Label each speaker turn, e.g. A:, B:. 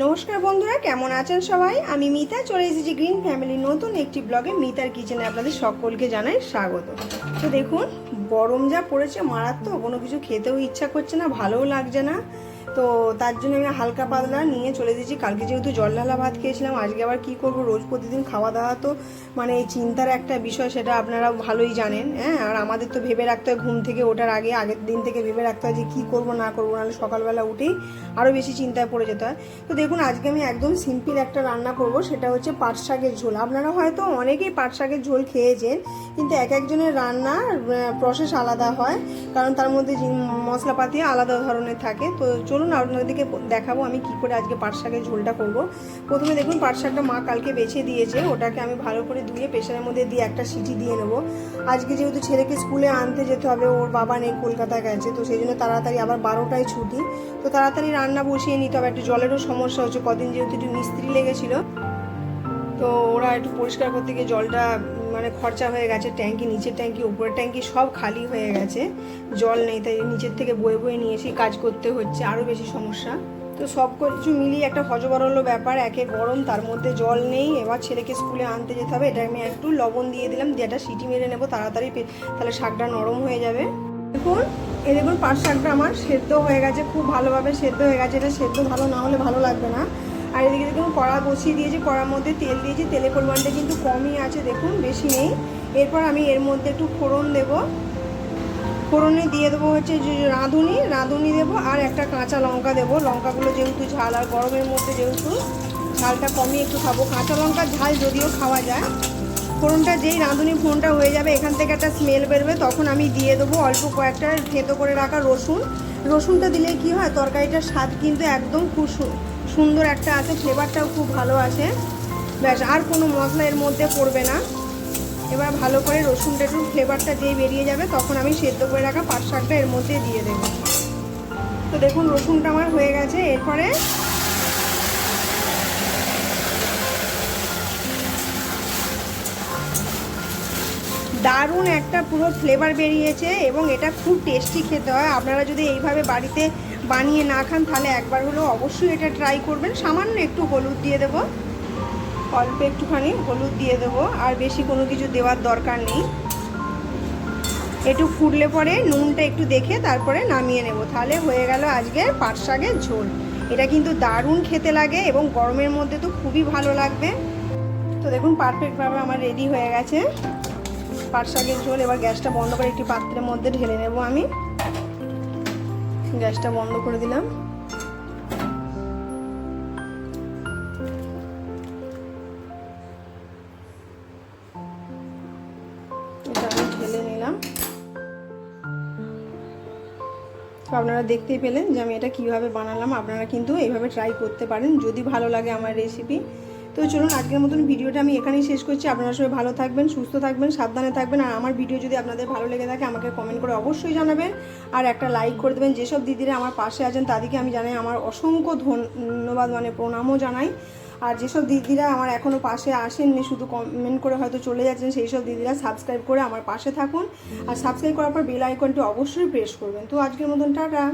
A: নমস্কার বন্ধুরা, কেমন আছেন সবাই? আমি মিতা, চলে এসেছি গ্রিন ফ্যামিলি নতুন একটি ব্লগে মিতার কিচেনে আপনাদের সকলকে জানাই স্বাগত। তো দেখুন, গরম যা পড়েছে মারাত্মক, কোনো কিছু খেতেও ইচ্ছা করছে না, ভালোও লাগছে না। তো তার জন্য আমি হালকা পাতলা নিয়ে চলে এসেছি। কালকে যেহেতু জল ঢালা ভাত খেয়েছিলাম, আজকে আবার কি করব? রোজ প্রতিদিন খাওয়া দাওয়া তো মানে এই চিন্তার একটা বিষয়, সেটা আপনারা ভালোই জানেন হ্যাঁ? আর আমাদের তো ভেবে রাখতে হয় ঘুম থেকে ওঠার আগে, আগের দিন থেকে ভেবে রাখতে হয় যে কী করব, না করব, নাহলে সকালবেলা উঠেই আরও বেশি চিন্তায় পড়ে যেতে হয়। তো দেখুন, আজকে আমি একদম সিম্পল একটা রান্না করব, সেটা হচ্ছে পাট শাকের ঝোল। আপনারা হয়তো অনেকেই পাট শাকের ঝোল খেয়েছেন, কিন্তু এক একজনের রান্নার প্রসেস আলাদা হয়, কারণ তার মধ্যে মশলাপাতি আলাদা ধরনের থাকে। তো চলুন আপনাদেরকে দেখাবো আমি কি করে আজকে পাট শাকের ঝোলটা করব। প্রথমে দেখুন পাট শাকটা মা কালকে বেছে দিয়েছে। ওটাকে আমি ভালো করে ধুয়ে প্রেশারের মধ্যে দিয়ে একটা সিটি দিয়ে নেব। আজকে যেহেতু ছেলেকে স্কুলে আনতে যেতে হবে, ওর বাবা নেই, কলকাতায় গেছে, তো সেই জন্য তাড়াতাড়ি আবার বারোটায় ছুটি। তো তাড়াতাড়ি রান্না বসিয়ে নিতে হবে। একটু জলেরও সমস্যা হচ্ছে, কদিন যেহেতু একটু মিস্ত্রি লেগেছিল, তো ওরা একটু পরিষ্কার করতে গিয়ে জলটা মানে খরচা হয়ে গেছে, ট্যাঙ্কি, নিচের ট্যাঙ্কি, উপরের ট্যাঙ্কি সব খালি হয়ে গেছে, জল নেই, তাই নিচের থেকে বয়ে বয়ে নিয়ে কাজ করতে হচ্ছে আরও বেশি সমস্যা। তো সব কিছু মিলিয়ে একটা হজবরল ব্যাপার একে গরম, তার মধ্যে জল নেই, এবার ছেলেকে স্কুলে আনতে যেতে হবে এটা আমি একটু লবণ দিয়ে দিলাম, দিয়ে একটা সিটি মেরে নেব, তাড়াতাড়ি তাহলে শাকটা নরম হয়ে যাবে। দেখুন, এ দেখুন, পাট শাকটা আমার সেদ্ধ হয়ে গেছে, খুব ভালোভাবে সেদ্ধ হয়ে গেছে, এটা সেদ্ধ ভালো না হলে ভালো লাগবে না। আর এদিকে দেখুন, কড়া বসিয়ে দিয়েছি, কড়ার মধ্যে তেল দিয়েছি। তেলের পরিমাণটা কিন্তু কমই আছে, দেখুন, বেশি নেই। এরপর আমি এর মধ্যে একটু ফোড়ন দেবো। ফোড়নে দিয়ে দেবো হচ্ছে যে রাঁধুনি রাঁধুনি দেবো আর একটা কাঁচা লঙ্কা দেবো। লঙ্কাগুলো যেহেতু ঝাল আর গরমের মধ্যে যেহেতু ঝালটা কমই একটু খাব। কাঁচা লঙ্কার ঝাল যদিও খাওয়া যায়, ফোড়নটা যেই রাঁধুনি ফোড়নটা হয়ে যাবে, এখান থেকে একটা স্মেল বেরবে, তখন আমি দিয়ে দেবো অল্প কয়েকটা থেতো করে রাখা রসুন। রসুনটা দিলে কি হয়, তরকারিটার স্বাদ কিন্তু একদম খুব সুন্দর একটা আছে ফ্লেভারটাও খুব ভালো আছে। ব্যাস, আর কোনো মশলা এর মধ্যে পড়বে না। এবার ভালো করে রসুনটা একটু ফ্লেভারটা যেই বেরিয়ে যাবে, তখন আমি সেদ্ধ করে রাখা পাট শাকটা এর মধ্যে দিয়ে দেবো। তো দেখুন, রসুনটা আমার হয়ে গেছে। এরপরে দারুণ একটা পুরো ফ্লেভার বেরিয়েছে এবং এটা খুব টেস্টি খেতে হয়। আপনারা যদি এইভাবে বাড়িতে বানিয়ে না খান, তাহলে একবার হলেও অবশ্যই এটা ট্রাই করবেন। সামান্য একটু হলুদ দিয়ে দেবো। অল্প একটুখানি হলুদ দিয়ে দেবো। আর বেশি কোনো কিছু দেওয়ার দরকার নেই। একটু ফুটলে পরে নুনটা একটু দেখে তারপরে নামিয়ে নেব। তাহলে হয়ে গেল আজকে পাট শাকের ঝোল। এটা কিন্তু দারুণ খেতে লাগে এবং গরমের মধ্যে তো খুবই ভালো লাগবে। তো দেখুন পারফেক্টভাবে আমার রেডি হয়ে গেছে। পাট শাকের ঝোল, এবার গ্যাসটা বন্ধ করে একটি পাত্রের মধ্যে ঢেলে নেব আমি। গ্যাসটা বন্ধ করে দিলাম। এটা আমি ঢেলে নিলাম। তো আপনারা দেখতেই পেলেন যে আমি এটা কীভাবে বানালাম। আপনারা কিন্তু এইভাবে ট্রাই করতে পারেন। যদি ভালো লাগে আমার রেসিপি তো চলুন আজকের মতন ভিডিওটা আমি এখানেই শেষ করছি। আপনারা সবাই ভালো থাকবেন, সুস্থ থাকবেন, সাবধানে থাকবেন। আর আমার ভিডিও যদি আপনাদের ভালো লেগে থাকে, আমাকে কমেন্ট করে অবশ্যই জানাবেন। আর একটা লাইক করে দেবেন। যেসব দিদিরা আমার পাশে আছেন, তাদেরকে আমি জানাই আমার অসংখ্য ধন্যবাদ মানে প্রণামও জানাই। আর যেসব দিদিরা আমার এখনও পাশে আসেননি, শুধু কমেন্ট করে হয়তো চলে যাচ্ছেন সেই সব দিদিরা সাবস্ক্রাইব করে আমার পাশে থাকুন। আর সাবস্ক্রাইব করার পর বেল আইকনটি অবশ্যই প্রেস করবেন। তো আজকের মতন টাটা।